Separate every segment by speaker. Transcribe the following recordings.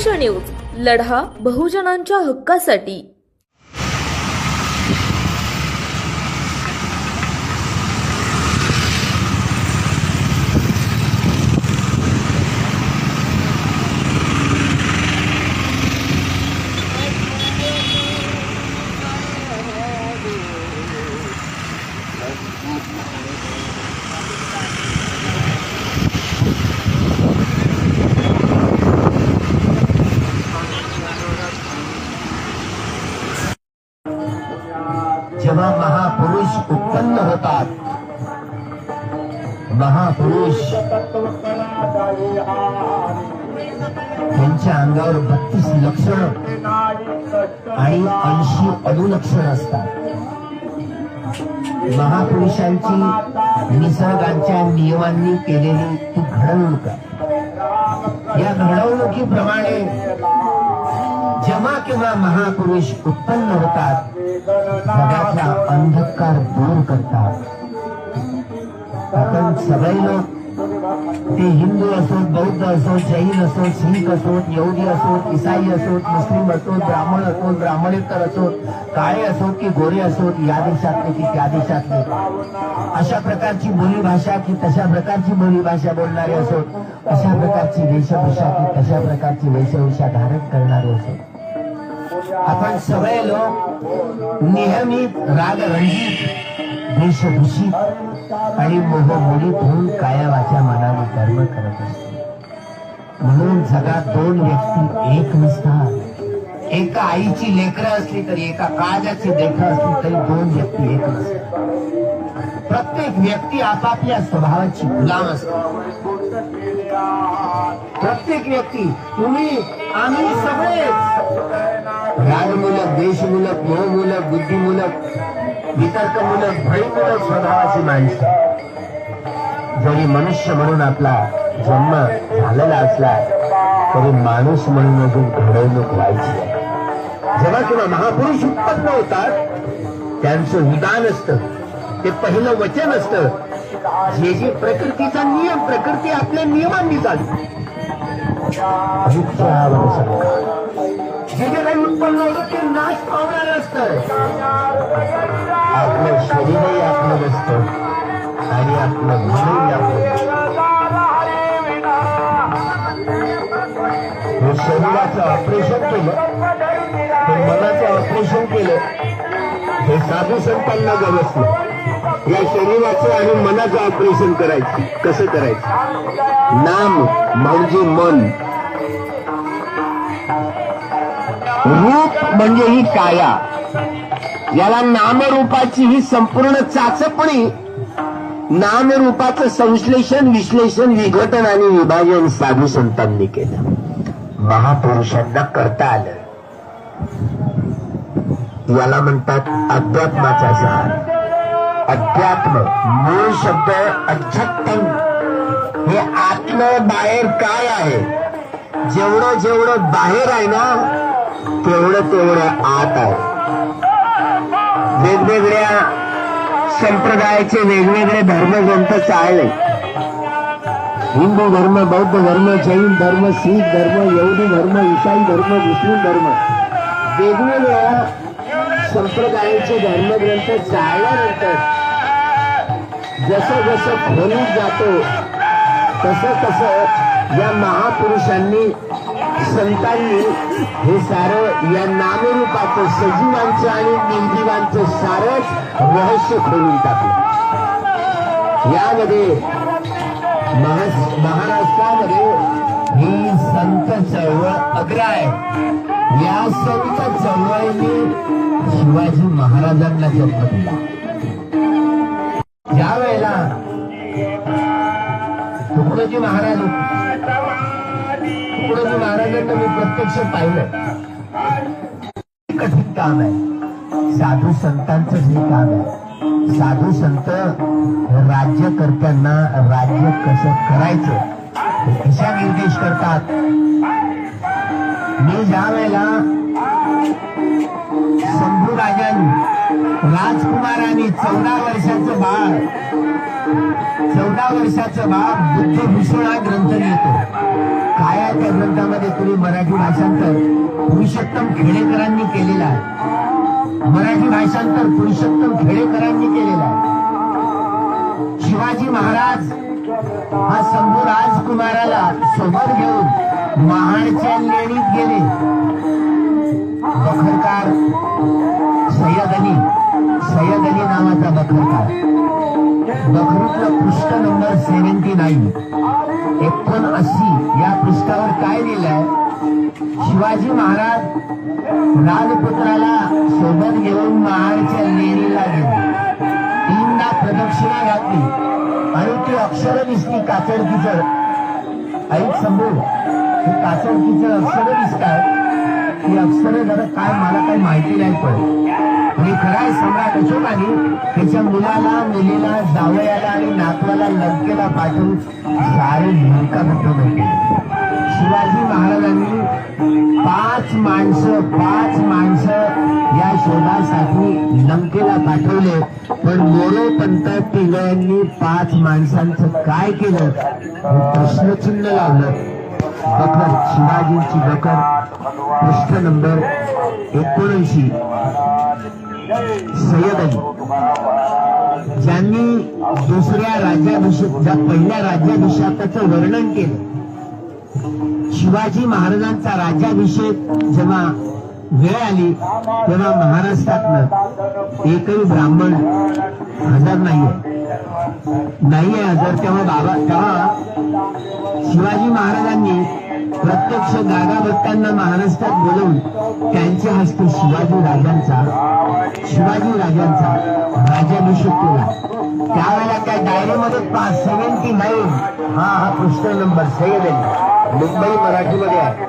Speaker 1: संघर्ष न्यूज लढा बहुजनांच्या हक्कासाठी
Speaker 2: जेव्हा महापुरुष उत्पन्न होतात. महापुरुष त्यांच्या अंगावर बत्तीस लक्षण आणि ऐंशी अनुलक्षण असतात. महापुरुषांची निसर्गाच्या नियमांनी केलेली ती घडवणूक आहे. या घडवणुकीप्रमाणे जमा किंवा महापुरुष उत्पन्न होतात. जगातला अंधकार दूर करतात. आपण सगळे लोक ते हिंदू असोत बौद्ध असोत जैन असोत शीख असोत यहुदी असोत इसाई असोत मुस्लिम असोत ब्राह्मण असोत ब्राह्मणेतर असोत काळे असोत की गोरे असोत या देशातले की त्या देशातले. अशा प्रकारची बोलीभाषा की तशा प्रकारची बोलीभाषा बोलणारे असोत अशा प्रकारची वेशभूषा की तशा प्रकारची वेशभूषा धारण करणारे असोत आपण सगळे लोक नेहमी राग रंजित वेशभूषित आणि मोहमोडीत होऊन कायावाच्या मनाने कर्म करत असतो म्हणून जगात दोन व्यक्ती एक नसतात. एका आईची लेकरं असली तरी एका काळजाची लेकरं असली तरी दोन व्यक्ती एक नसतात. प्रत्येक व्यक्ती आपापल्या स्वभावाची गुलाम असते. प्रत्येक व्यक्ती तुम्ही आम्ही सगळेच रागमूलक देशमूलक मोहमूलक बुद्धिमूलक वितर्कमूलक भयमूलक स्वभावाची माणसं. जरी मनुष्य म्हणून आपला जन्म झालेला असला तरी माणूस म्हणून अजून घडवणूक व्हायची जेव्हा किंवा महापुरुष उत्पन्न होतात त्यांचं विधान असतं. ते पहिलं वचन असतं. जे जे प्रकृतीचा नियम प्रकृती आपल्या नियमांनी चालू जे जे काही उत्पन्न होतं ते नाश पावणार असतं आपलं शरीरही आपलं आणि आपलं मनही आपलं शरीराचं ऑपरेशन केलं तर मनाचं ऑपरेशन केलं हे साधू संतांना गरजलं या शरीराचं आणि मनाचं ऑपरेशन करायचं. कसं करायचं? नाम म्हणजे मन. रूप म्हणजे ही काया. याला नामरूपाची ही संपूर्ण चाचपणी नामरूपाचं संश्लेषण विश्लेषण विघटन आणि विभाजन साधू संतांनी केलं. महापुरुषांना करता आलं. याला म्हणतात अध्यात्माचा सार. अध्यात्म मूळ शब्द अध्यात्म. हे आतलं बाहेर काय आहे? जेवढं जेवढं बाहेर आहे ना तेवढं तेवढं आत आहे. वेगवेगळ्या संप्रदायाचे वेगवेगळे धर्मग्रंथ चालले. हिंदू धर्म बौद्ध धर्म जैन धर्म शीख धर्म यहुदी धर्म ईसाई धर्म मुस्लिम धर्म वेगवेगळ्या संप्रदायाचे धर्मग्रंथ चालल्यानंतर जसं जसं खोलीत जातो तसं तसं या महापुरुषांनी संतांनी हे सारं या नामरूपाचं सजीवांचं आणि निर्जीवांचं सारंच रहस्य खोलून टाकलं. यामध्ये महाराष्ट्रामध्ये ही संत चळवळ अग्र आहे. या संत चळवळीने शिवाजी महाराजांना जन्म दिला. ज्या वेळेला तुकडोजी महाराज तुकडोजी महाराजांना मी प्रत्यक्ष पाहिलं. कठीण काम आहे. साधू संतांचं हे काम आहे. साधू संत राज्यकर्त्यांना राज्य कसं करायचं दिशा निर्देश करतात? मी ज्या वेळेला शंभू राजांनी राजकुमारांनी चौदा वर्षाचं बाळ चौदा वर्षाचं बाळ बुद्धभूषण हा ग्रंथ लिहितो. काय आहे त्या ग्रंथामध्ये? तुम्ही मराठी भाषांतर पुरुषोत्तम खेडेकरांनी केलेला आहे. मराठी भाषांतर पुरुषोत्तम खेडेकरांनी केलेला आहे. शिवाजी महाराज हा शंभू राजकुमाराला सोबत घेऊन महाडच्या लेणीत गेले. बखरकार पृष्ठ नंबर सेव्हन्टी नाईन. एकोणऐंशी या पृष्ठावर काय लिहिलंय? शिवाजी महाराज राजपुत्राला सोबत घेऊन महाडच्या लेणीला गेले. तीनदा प्रदक्षिणा घातली. आणि ती अक्षर दिसली काचडकीचं. ऐक समोर हे काचड अक्षर दिसतात ती अक्षर जरा काय मला काही माहिती नाही पण. आणि खरा सम्राट अशोकाने त्याच्या मुलाला मुलीला जावयाला आणि नातवाला लंकेला पाठवून सारे भूमिका घटवून शिवाजी महाराजांनी पाच माणसं पाच माणसं या शोधासाठी लंकेला पाठवले. पण मोरोपंत पिंगळ्यांनी पाच माणसांचं काय केलं? प्रश्नचिन्ह लावलं. बकर शिवाजींची बकर पृष्ठ नंबर एकोणऐंशी. सय्यद अली. ज्यांनी दुसऱ्या राज्याभिषेक पहिल्या राज्याभिषेकाचं वर्णन केलं. शिवाजी महाराजांचा राज्याभिषेक जेव्हा वेळ आली तेव्हा महाराष्ट्रातनं एकही ब्राह्मण हजर नाहीये. नाहीये हजर तेव्हा बाबा तेव्हा शिवाजी महाराजांनी प्रत्यक्ष गागा भक्तांना महाराष्ट्रात बोलवून त्यांच्या हस्ते शिवाजी राजांचा शिवाजी राजांचा राजाभिषेक केला. त्यावेळेला त्या डायरीमध्ये पाच सेव्हन्टी नाईन हा हा पृष्ठ नंबर सय्यद अली मुंबई मराठीमध्ये आहे.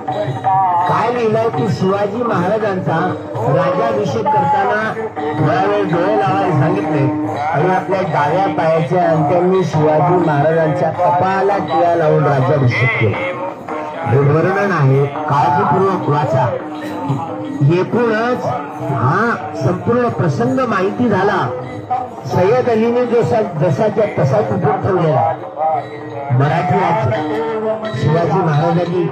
Speaker 2: काय लिहिलंय की शिवाजी महाराजांचा राजाभिषेक करताना थोडा वेळ डोळे लावायला सांगितले आणि आपल्या डाव्या पायाच्या अंत्यांनी शिवाजी महाराजांच्या कपाला टिळा लावून राजाभिषेक केला. हे वर्णन आहे. काळजीपूर्वक वाचा. एकूणच हा संपूर्ण प्रसंग माहिती झाला. सय्यद अलीने जसा जसाच्या तसा उपयोग ठेवलेला. मराठी राज्य. शिवाजी महाराजांनी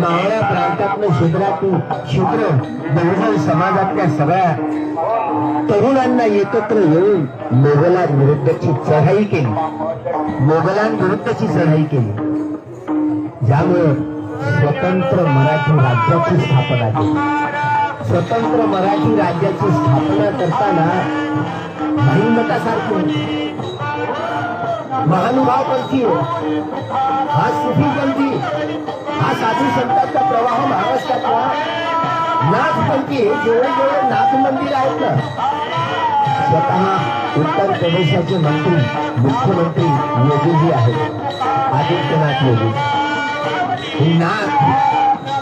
Speaker 2: मावळ्या प्रांतातलं शूद्रातून शूद्र बहुजन समाजातल्या सगळ्या तरुणांना एकत्र येऊन मोगलांविरुद्धची चढाई केली. मोगलांविरुद्धची चढाई केली. ज्यामुळे स्वतंत्र मराठी राज्याची स्थापना केली स्वतंत्र मराठी राज्याची स्थापना करताना महिमतासारखी महानुभाव पंथी हा सुफी पंथी हा साधू संतांचा प्रवाह महाराष्ट्रातला नाथपंथी जेवढे जेवढे नाथ मंदिर आहेत ना स्वतः उत्तर प्रदेशाचे मंत्री मुख्यमंत्री योगीजी आहेत. आदित्यनाथ योगी नाथ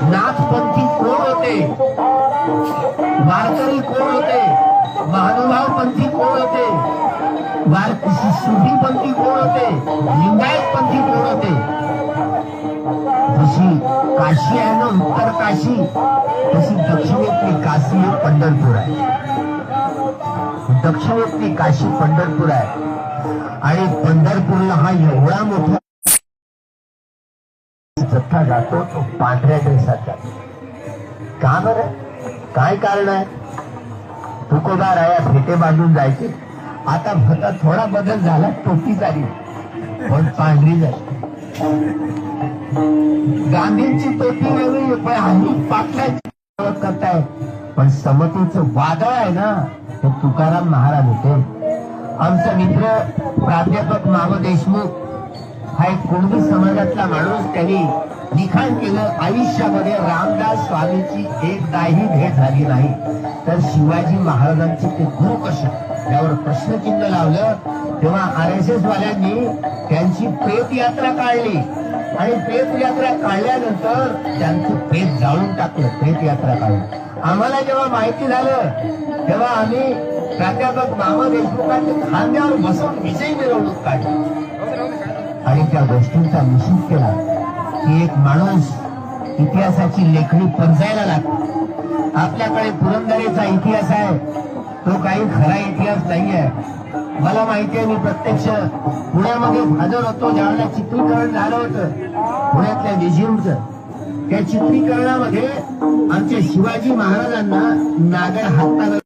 Speaker 2: नाथपंथी कोण होते? वारकरी कोण होते? महानुभाव पंथी कोण होते? वार सुफी पंथी कोण होते? लिंगायत पंथी कोण होते? जशी काशी आहे ना उत्तर काशी तशी दक्षिणेतली काशी हे पंढरपूर आहे. दक्षिणेतली काशी पंढरपूर आहे. आणि पंढरपूरला हा एवढा मोठा मोठा जातो तो पांढऱ्या ड्रेसात जातो का बरं? काय कारण आहे? तुकोबा राया फेटे बांधून जायचे. आता भता थोडा बदल झाला टोपी झाली. पण पांढरी झाली. गांधींची टोपी वेगळी पण हल्ली पाटलाची करताय. पण समतेचं वादळ आहे ना ते तुकाराम महाराज होते. आमचा मित्र प्राध्यापक मामा देशमुख हा एक कुणबी समाजातला माणूस त्यांनी लिखाण केलं आयुष्यामध्ये रामदास स्वामीची एकदाही भेट झाली नाही. तर शिवाजी महाराजांचे ते गुरु कसे यावर प्रश्नचिन्ह लावलं. तेव्हा आर एस एस वाल्यांनी त्यांची प्रेत यात्रा काढली. आणि प्रेत यात्रा काढल्यानंतर त्यांचं प्रेत जाळून टाकलं प्रेत यात्रा काढून. आम्हाला जेव्हा माहिती झालं तेव्हा आम्ही प्राध्यापक मामा देशमुखांच्या खांद्यावर बसून विजयी मिरवणूक काढली. आणि त्या गोष्टींचा निषेध केला. की एक माणूस इतिहासाची लेखणी पंचायला लागते. आपल्याकडे पुरंदरेचा इतिहास आहे. तो काही खरा इतिहास नाहीये. मला माहिती आहे मी प्रत्यक्ष पुण्यामध्ये हजर होतो. ज्यावेळेला चित्रीकरण झालं होतं पुण्यातल्या म्युझियमचं. त्या चित्रीकरणामध्ये आमच्या शिवाजी महाराजांना नागर हाताला